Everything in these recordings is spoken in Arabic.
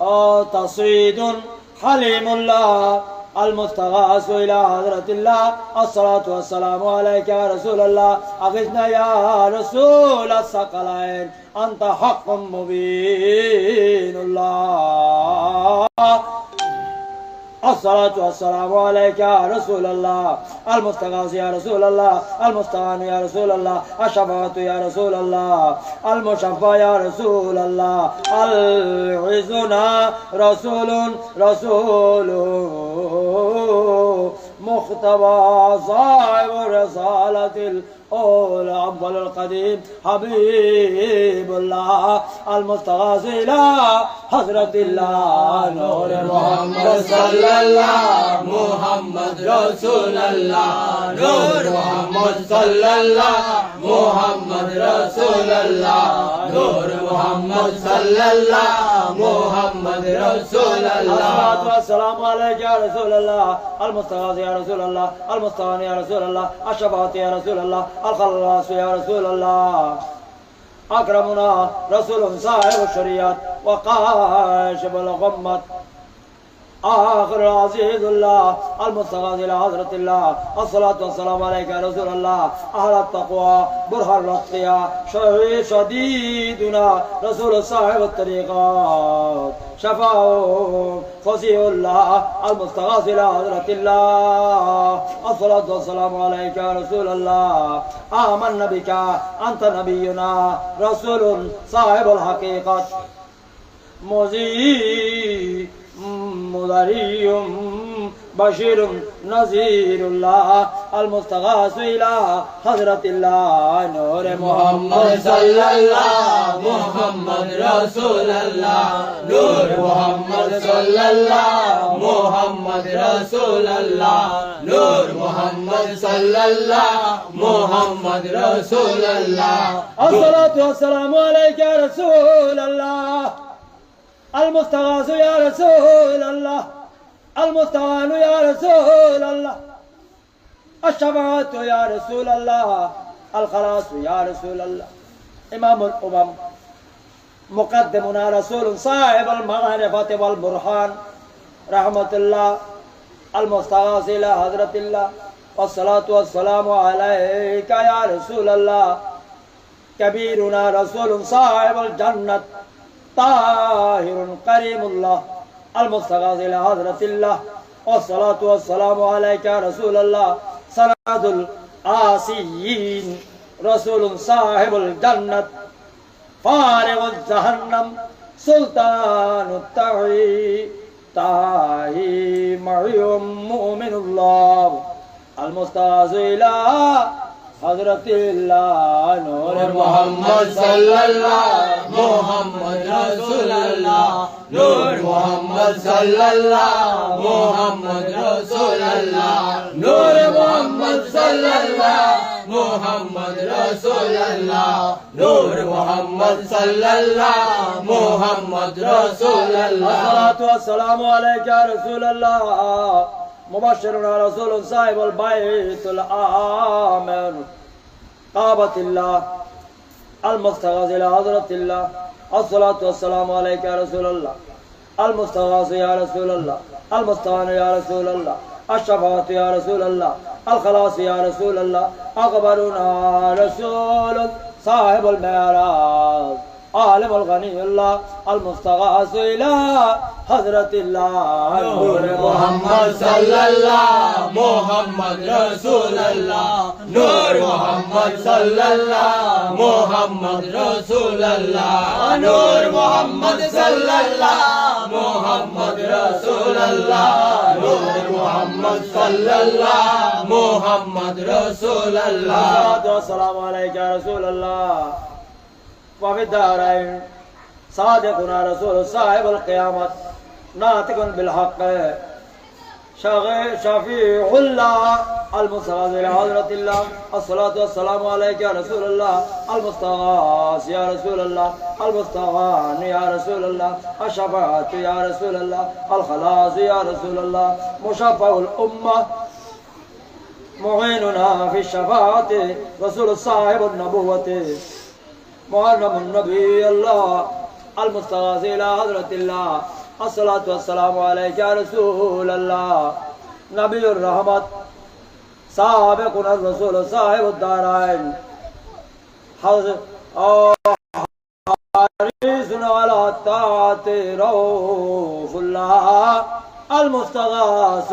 مقتصيد حليم الله المستغاث إلى حضرة الله. الصلاة والسلام عليك يا رسول الله. أغثنا يا رسول الثقلين. أنت حق مبين الله. الصلاة والسلام عليك يا رسول الله. المستغاث يا رسول الله. المستعان يا رسول الله. الشفاعة يا رسول الله. المشفى يا رسول الله. العزنا رسول رسول. مختبى صاحب الرسالة الأولى أفضل القديم حبيب الله المستغاث إلى حضرة الله نور محمد صلى الله محمد رسول الله نور محمد صلى الله. محمد رسول الله نور محمد صلى الله محمد رسول الله الصلاة والسلام عليك يا رسول الله المستغاث يا رسول الله المستعان يا رسول الله الشفاعة يا رسول الله الخلاص يا رسول الله أكرمنا رسول صاحب الشريعة وقاشب الغمة آخر العزيز الله المستغاث إلى حضرة الله الصلاة والسلام عليك يا رسول الله أهل التقوى برهان الأتقياء شهيد شديدنا رسول صاحب الطريقات شفاء فصيح الله المستغاث إلى حضرة الله الصلاة والسلام عليك يا رسول الله آمنا بك أنت نبينا رسول صاحب الحقيقة. مزيد مضري بشير نذير الله المستغاث إلى حضرة الله نور محمد صلى الله محمد رسول الله نور محمد صلى الله محمد رسول الله نور محمد صلى الله محمد رسول الله. الصلاة والسلام عليك يا رسول الله. المستغاث يا رسول الله. المستعان يا رسول الله. الشفاعة يا رسول الله. الخلاص يا رسول الله. إمام الأمم. مقدمنا رسول صاحب المعرفة والبرهان. رحمة الله. المستغاث إلى حضرة الله. والصلاة والسلام عليك يا رسول الله. كبيرنا رسول صاحب الجنة. طاهر كريم الله المستغاث إلى حضرة الله والصلاة والسلام عليك يا رسول الله سند الآسيين رسول صاحب الجنة فارغ الجهنم سلطان التعي تاهي مريم مؤمن الله المستغاث إلى حضرة الله نور محمد صلى الله محمد رسول الله نور محمد صلى الله محمد رسول الله نور محمد صلى الله محمد رسول الله نور محمد صلى الله محمد رسول الله الصلاة والسلام عليك يا رسول الله مبشرنا رسول صاحب البيت الآمن قابة الله. المستغاث إلى حضرة الله. الصلاة والسلام عليك يا رسول الله. المستغاث يا رسول الله. المستعان يا رسول الله. الشفاعة يا رسول الله. الخلاص يا رسول الله. أخبرنا رسول صاحب المعراج. عالم الغني الله المستغاث إلى حضرة الله نور محمد صلى الله محمد رسول الله نور محمد صلى الله محمد رسول الله نور محمد صلى الله محمد رسول الله نور محمد صلى الله محمد رسول الله الصلاة والسلام عليك يا رسول الله وفي الدارين صادقنا رسول صاحب القيامة. ناطق بالحق. شفيع الله. المستغاث إلى حضرة الله. الصلاة والسلام عليك يا رسول الله. المستغاث يا رسول الله. المستغان يا رسول الله. الشفاعة يا رسول الله. الخلاص يا رسول الله. مشفع الأمة. معيننا في الشفاعة. رسول صاحب النبوة. معلم النبي الله المستغاث إلى حضرة الله. الصلاة والسلام عليك يا رسول الله. نبي الرحمة سابقنا الرسول صاحب الدارين. حضرت حريص على الطاعة روح الله المستغاث.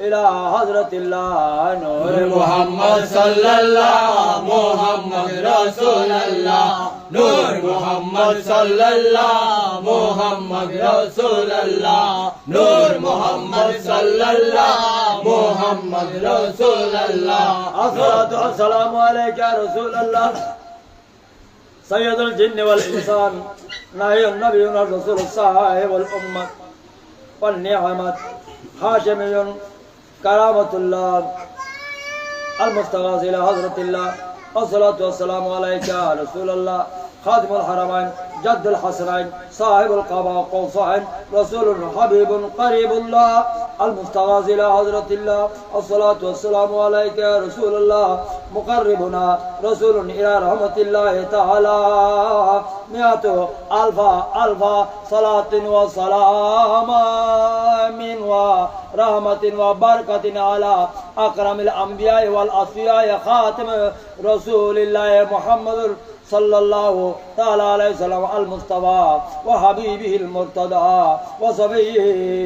إلى حضرة الله نور محمد صلى الله محمد رسول الله نور محمد صلى الله محمد رسول الله نور محمد صلى الله محمد رسول الله الصلاة والسلام عليك يا رسول الله سيد الجن والإنسان نهي النبي الرسول صاحب الأمة والنعمة هاشمي كرامة الله. المستغاث إلى حضرة الله. الصلاة والسلام عليك يا رسول الله. خادم الحرمين جد الحسنين صاحب القبا قوسين رسول حبيب قريب الله. المستغاث إلى حضرة الله. الصلاة والسلام عليك يا رسول الله. مقربنا رسول إلى رحمة الله تعالى. مئة ألف ألف صلاة وسلام من ورحمة وبركة على أكرم الأنبياء والأصفياء خاتم رسول الله محمد صلى الله تعالى عليه وسلم المصطفى وحبيبه المرتضى وصفيه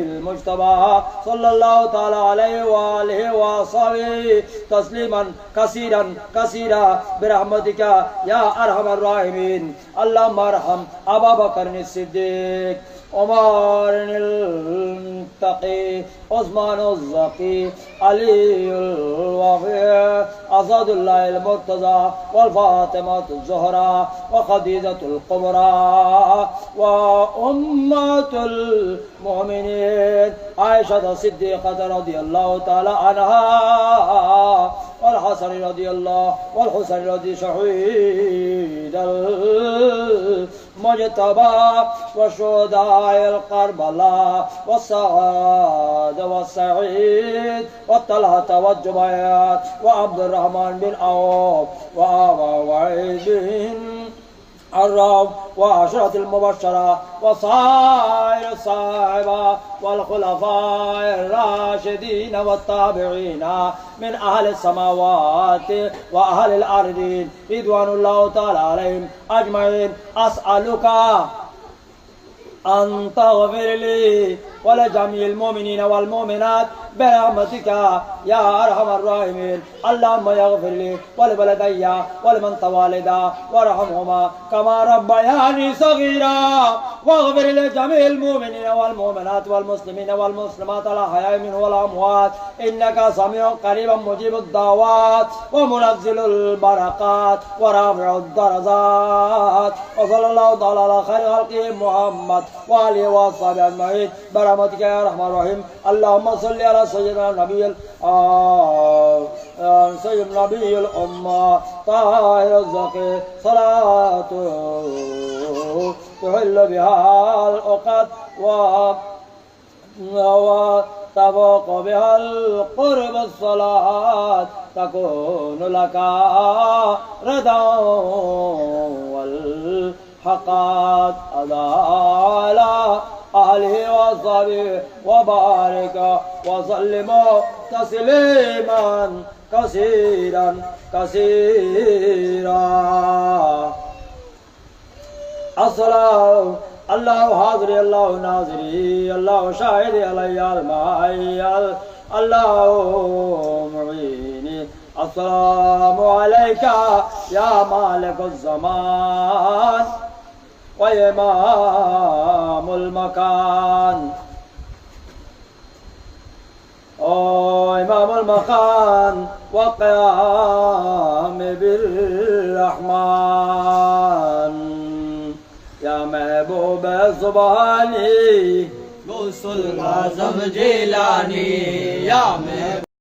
المجتبى صلى الله تعالى عليه وآله وصحبه تسليما كثيرا كثيرا برحمتك يا أرحم الراحمين اللهم ارحم أبا بكر الصديق عمر المتقي عثمان الزكي علي الوفي أسد الله المرتضى والفاطمة الزهراء وخديجة الكبرى وأمة المؤمنين عائشة الصديقة رضي الله تعالى عنها والحسن رضي الله والحسن رضي شهيد المجتبى والشهداء القربلاء والسعاد والسعيد والطلحة والجبير وعبد الرحمن بن عوف وأبا الرب وعشرة المبشرة وصائر الصحابة والخلفاء الراشدين والتابعين من أهل السماوات وأهل الأرضين رضوان الله تعالى عليهم أجمعين. أسألك أن تغفر لي ولجميع المؤمنين والمؤمنات برحمتك يا أرحم الراحمين. اللهم يغفر لي ولولدي ولمن توالدا وارحمهما كما ربياني صغيرا. واغفر لجميع المؤمنين والمؤمنات والمسلمين والمسلمات الأحياء منه والأموات. إنك سميع قريب مجيب الدعوات. ومنزل البركات. ورافع الدرجات. وصلى الله تعالى على خير خلقه محمد وآله وصحبه أجمعين. برحمتك يا أرحم الراحمين. اللهم صل على سيدنا النبي آه سيد نبي الأمة طاهر الزكي صلاة تحل بها العقد و وتفوق بها القرب الصلاة تكون لك رضا والحقات أدالا أهله وصحبه وبارك وسلم تسليما كثيرا كثيرا. الصلاة الله حاضر الله ناظري الله شاهد علي المعي الله معيني السلام عليك يا مالك الزمان. وإمام المكان أو إمام المكان وقيام بالرحمن. يا محبوب سبحاني غوث العظم جیلانی یا میں